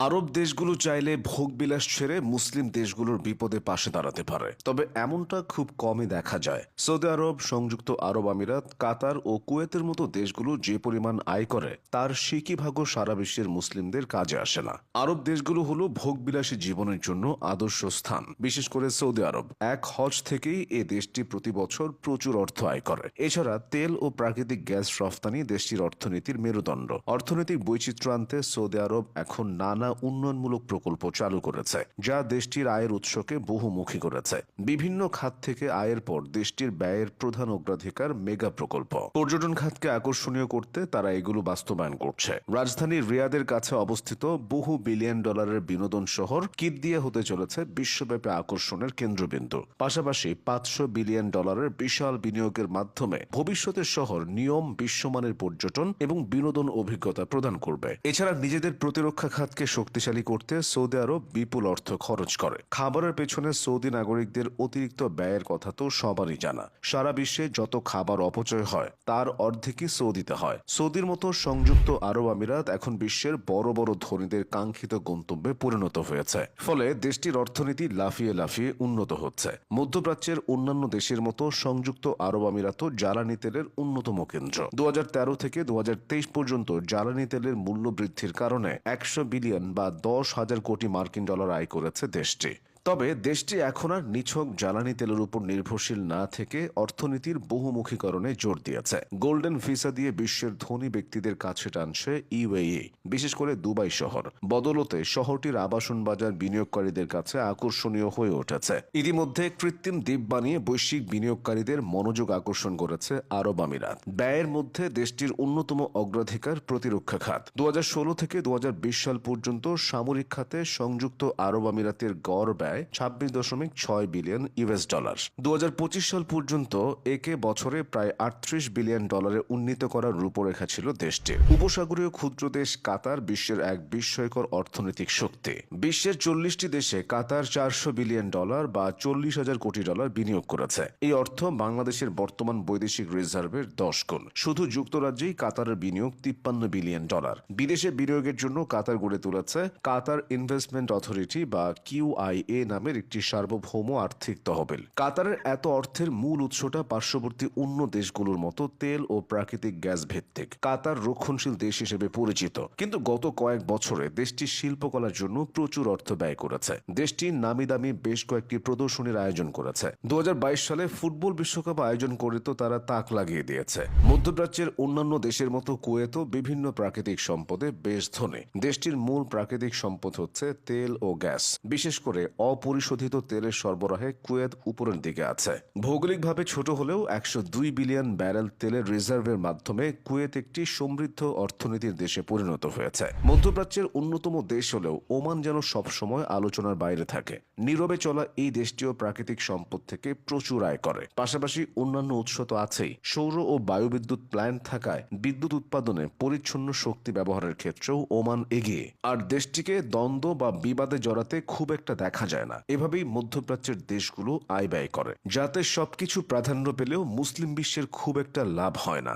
আরব দেশগুলো চাইলে ভোগবিলাস ছেড়ে মুসলিম দেশগুলোর বিপদে পাশে দাঁড়াতে পারে। তবে এমনটা খুব কমই দেখা যায়। সৌদি আরব, সংযুক্ত আরব আমিরাত, কাতার ও কুয়েতের মতো দেশগুলো যে পরিমাণ আয় করে, তার সিকি ভাগও সারা বিশ্বের মুসলিমদের কাজে আসে না। আরব দেশগুলো হলো ভোগবিলাসী জীবনের জন্য আদর্শ স্থান। বিশেষ করে সৌদি আরব, এক হজ থেকেই এ দেশটি প্রতি বছর প্রচুর অর্থ আয় করে। এছাড়া তেল ও প্রাকৃতিক গ্যাস রফতানি দেশটির অর্থনীতির মেরুদণ্ড। অর্থনৈতিক বৈচিত্র্য আনতে সৌদি আরব এখন নানা উন্নয়নমূলক প্রকল্প চালু করেছে, যা দেশটির আয়ের উৎসকে বহুমুখী করেছে। বিভিন্ন খাত থেকে আয়ের পর দেশটির ব্যয়ের প্রধান অগ্রাধিকার মেগা প্রকল্প। পর্যটন খাতকে আকর্ষণীয় করতে তারা এগুলো বাস্তবায়ন করছে। রাজধানী রিয়াদের কাছে অবস্থিত বহু বিলিয়ন ডলারের বিনোদন শহর কিদ্দিয়া হতে চলেছে বিশ্বব্যাপী আকর্ষণের কেন্দ্রবিন্দু। পাশাপাশি পাঁচশো বিলিয়ন ডলারের বিশাল বিনিয়োগের মাধ্যমে ভবিষ্যতের শহর নিয়ম, বিশ্বমানের পর্যটন এবং বিনোদন অভিজ্ঞতা প্রদান করবে। এছাড়া নিজেদের প্রতিরক্ষা খাতকে শক্তিশালী করতে সৌদি আরব বিপুল অর্থ খরচ করে। খাবারের পেছনে সৌদি নাগরিকদের অতিরিক্ত ব্যয়ের কথা তো সবারই জানা। সারা বিশ্বে যত খাবার অপচয় হয়, তার অর্ধেকই সৌদিতে হয়। সৌদির মতো সংযুক্ত আরব আমিরাত এখন বিশ্বের বড় বড় ধনীদের কাঙ্ক্ষিত গন্তব্যে পরিণত হয়েছে। ফলে দেশটির অর্থনীতি লাফিয়ে লাফিয়ে উন্নত হচ্ছে। মধ্যপ্রাচ্যের অন্যান্য দেশের মতো সংযুক্ত আরব আমিরাতও জ্বালানি তেলের অন্যতম কেন্দ্র। দু হাজার তেরো থেকে দু হাজার তেইশ পর্যন্ত জ্বালানি তেলের মূল্য বৃদ্ধির কারণে একশো বিলিয়ন বা দশ হাজার কোটি মার্কিন ডলার আয় করেছে দেশটি। তবে দেশটি এখন আর নিছক জ্বালানি তেলের উপর নির্ভরশীল না থেকে অর্থনীতির বহুমুখীকরণে জোর দিয়েছে। গোল্ডেন ভিসা দিয়ে বিশ্বের ধনী ব্যক্তিদের কাছে টানছে ইউএই বিশেষ করে দুবাই শহর। বদলতে শহরটির আবাসন বাজার বিনিয়োগকারীদের কাছে আকর্ষণীয় হয়ে উঠেছে। ইতিমধ্যে কৃত্রিম দ্বীপ বানিয়ে বৈশ্বিক বিনিয়োগকারীদের মনোযোগ আকর্ষণ করেছে আরব আমিরাত। ব্যয়ের মধ্যে দেশটির অন্যতম অগ্রাধিকার প্রতিরক্ষা খাত। দু হাজার ষোলো থেকে দু হাজার বিশ সাল পর্যন্ত সামরিক খাতে সংযুক্ত আরব আমিরাতের গড় ব্যয় ছাব্বিশ দশমিক ছয় বিলিয়ন ইউএস ডলার। দু হাজার পঁচিশ সাল পর্যন্ত একে বছরে প্রায় আটত্রিশ বিলিয়ন ডলারে উন্নীত করার রূপরেখা ছিল দেশটির। উপসাগরীয় ক্ষুদ্র দেশ কাতার বিশ্বের এক বিস্ময়কর অর্থনৈতিক শক্তি। বিশ্বের চল্লিশটি দেশে কাতার চারশো বিলিয়ন ডলার বা চল্লিশ হাজার কোটি ডলার বিনিয়োগ করেছে। এই অর্থ বাংলাদেশের বর্তমান বৈদেশিক রিজার্ভের দশ গুণ। শুধু যুক্তরাজ্যেই কাতারের বিনিয়োগ তিপ্পান্ন বিলিয়ন ডলার। বিদেশে বিনিয়োগের জন্য কাতার গড়ে তুলেছে কাতার ইনভেস্টমেন্ট অথরিটি বা কিউআইএ নামের একটি সার্বভৌম আর্থিক তহবিল। কাতারের এত অর্থের মূল উৎসটা পার্শ্ববর্তী অন্য দেশগুলোর মতো তেল ও প্রাকৃতিক গ্যাস ভিত্তিক। কাতার রক্ষণশীল দেশ হিসেবে পরিচিত। কিন্তু গত কয়েক বছরে দেশটি শিল্পকলার জন্য প্রচুর অর্থ ব্যয় করেছে। দেশটি নামি দামি বেশ কয়েকটি প্রদর্শনীর আয়োজন করেছে। দু হাজার বাইশ সালে ফুটবল বিশ্বকাপ আয়োজন করে তো তারা তাক লাগিয়ে দিয়েছে। মধ্যপ্রাচ্যের অন্যান্য দেশের মতো কুয়েতও বিভিন্ন প্রাকৃতিক সম্পদে বেশ ধনী। দেশটির মূল প্রাকৃতিক সম্পদ হচ্ছে তেল ও গ্যাস। বিশেষ করে অপরিশোধিত তেলের সরবরাহে কুয়েত উপরের দিকে আছে। ভৌগোলিকভাবে ছোট হলেও একশো দুই বিলিয়ন ব্যারেল তেলের রিজার্ভের মাধ্যমে কুয়েত একটি সমৃদ্ধ অর্থনীতির দেশে পরিণত হয়েছে। মধ্যপ্রাচ্যের অন্যতম দেশ হলেও ওমান যেন সবসময় আলোচনার বাইরে থাকে। নীরবে চলা এই দেশটিও প্রাকৃতিক সম্পদ থেকে প্রচুর আয় করে। পাশাপাশি অন্যান্য উৎস তো আছেই। সৌর ও বায়ুবিদ্যুৎ প্ল্যান্ট থাকায় বিদ্যুৎ উৎপাদনে পরিচ্ছন্ন শক্তি ব্যবহারের ক্ষেত্রেও ওমান এগিয়ে। আর দেশটিকে দ্বন্দ্ব বা বিবাদে জড়াতে খুব একটা দেখা যায় না। এভাবেই মধ্যপ্রাচ্যের দেশগুলো আয় ব্যয় করে, যাতে সবকিছু প্রাধান্য পেলেও মুসলিম বিশ্বের খুব একটা লাভ হয় না।